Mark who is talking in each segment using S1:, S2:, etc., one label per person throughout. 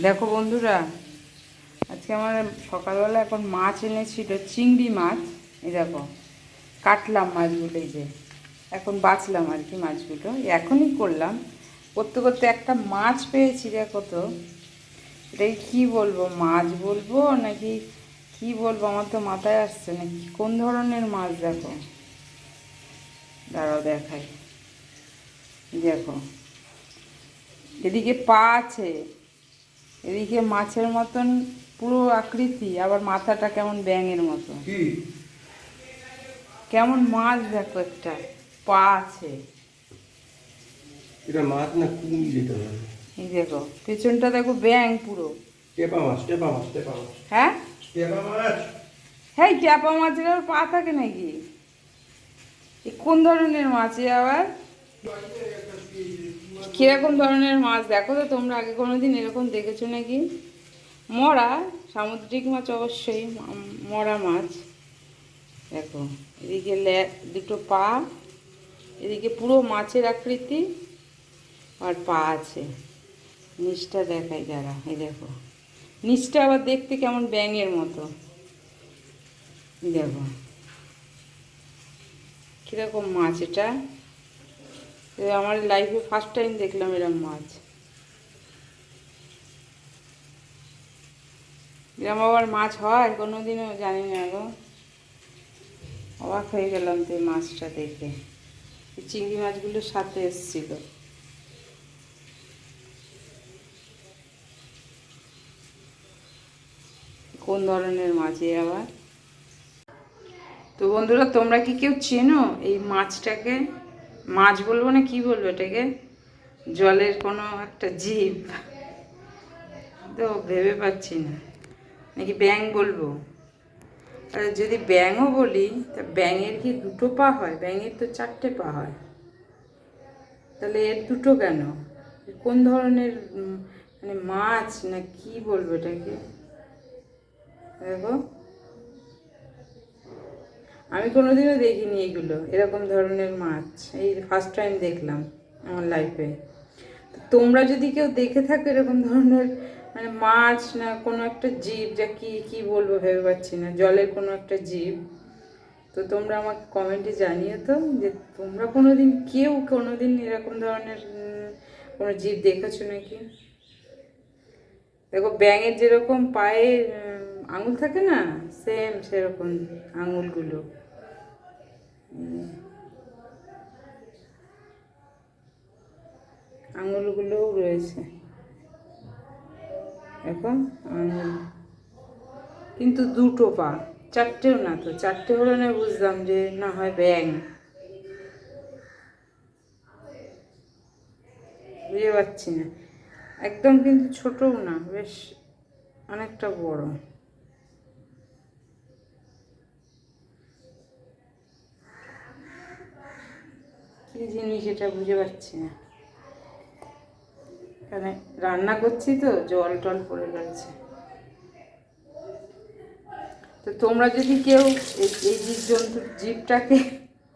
S1: দেখো বন্ধুরা, আজকে আমার সকালবেলা এখন মাছ এনেছিল চিংড়ি মাছ। এই দেখো, কাটলাম মাছগুলো এই যে, এখন বাছলাম আর কি মাছগুলো এখনই করলাম। করতে করতে একটা মাছ পেয়েছি, দেখো তো। এটাকে কী বলব, মাছ বলব নাকি কি বলব, আমার তো মাথায় আসছে না কোন ধরনের মাছ দেখো। দাঁড়াও দেখাই। দেখো, এদিকে পা আছে এদিকে মাছের মতন পুরো আকৃতি আবার মাথাটা কেমন ব্যাঙের মতো
S2: কি?
S1: কেমন মাছ দেখো একটা পা আছে।
S2: এটা মাছ না কুমির যেতে
S1: এই দেখো পেছনটা দেখো ব্যাং পুরো।
S2: টেপা মাছ টেপা মাছ টেপা মাছ।
S1: হ্যাঁ?
S2: টেপা মাছ?
S1: হ্যাঁ ক্যাপা মাছের আবার পা থাকে নাকি? কোন ধরনের মাছ এ আবার? কীরকম ধরনের মাছ? দেখো তো তোমরা, আগে কোনোদিন এরকম দেখেছ নাকি? মরা, সামুদ্রিক মাছ অবশ্যই মরা মাছ। দেখো, এদিকে দুটো পা, এদিকে পুরো মাছের আকৃতি আর পা আছে। নিচটা দেখাই যারা, এই দেখো। নিচটা আবার দেখতে কেমন ব্যাঙের মতো। দেখো। কীরকম মাছ এটা? এ আমার লাইফে ফার্স্ট টাইম দেখলাম এরকম মাছ। এরকম আবার মাছ হয়, কোনোদিনও জানি না গো। অবাক হয়ে গেলাম তো এই মাছটা দেখে। চিংড়ি মাছগুলোর সাথে এসছিল। কোন ধরনের মাছ এ আবার? তো বন্ধুরা, তোমরা কি কেউ চেনো এই মাছটাকে? মাছ বলব না, কি বলব এটাকে? জলের কোনো একটা জীব। তো ভেবে পাচ্ছি না। নাকি ব্যাং বলব? আর যদি ব্যাঙও বলি, তা ব্যাঙের কি দুটো পা হয়? ব্যাঙের তো চারটে পা হয়। তাহলে এর দুটো কেন? কোন ধরনের মানে মাছ না কি বলব এটাকে? দেখো। আমি কোনোদিনও দেখিনি এগুলো, এরকম ধরনের মাছ। এই ফার্স্ট টাইম দেখলাম আমার লাইফে তোমরা যদি কেউ দেখে থাকো এরকম ধরনের মানে মাছ না কোনো একটা জীব, যা কি কি বলব ভেবে পাচ্ছি না, জলের কোনো একটা জীব। তো তোমরা আমাকে কমেন্টে জানিয়ে তো যে তোমরা কোনো দিন কেউ কোনো দিন এরকম ধরনের কোনো জীব দেখেছ নাকি? দেখো, ব্যাঙের যেরকম পায়ে আঙুল থাকে না সেম সেরকম আঙুলগুলো। আঙুলগুলোও রয়েছে। এখন আঙুল। কিন্তু দুটো পা। চারটেও না তো। চারটে হলে না বুঝলাম যে না হয় ব্যাং। বুঝতে পারছি না। একদম কিন্তু ছোটও না। বেশ অনেকটা বড়। কি জিনিস এটা বুঝে পাচ্ছি না। এখানে রান্না করছি তো, জল টল পড়ে গেছে। তো তোমরা যদি কেউ এই এই জীব জন্তুর জীবটাকে,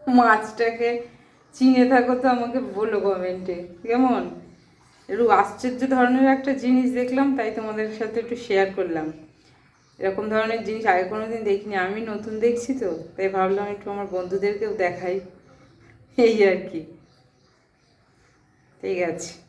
S1: মাছটাকে চিনে থাকো তো আমাকে বলো কমেন্টে কেমন? একটু আশ্চর্য ধরনের একটা জিনিস দেখলাম, তাই তোমাদের সাথে একটু শেয়ার করলাম। এরকম ধরনের জিনিস আগে কোনো দিন দেখিনি, আমি নতুন দেখছি তো, তাই ভাবলাম একটু আমার বন্ধুদেরকেও দেখাই। এই আর কি ঠিক আছে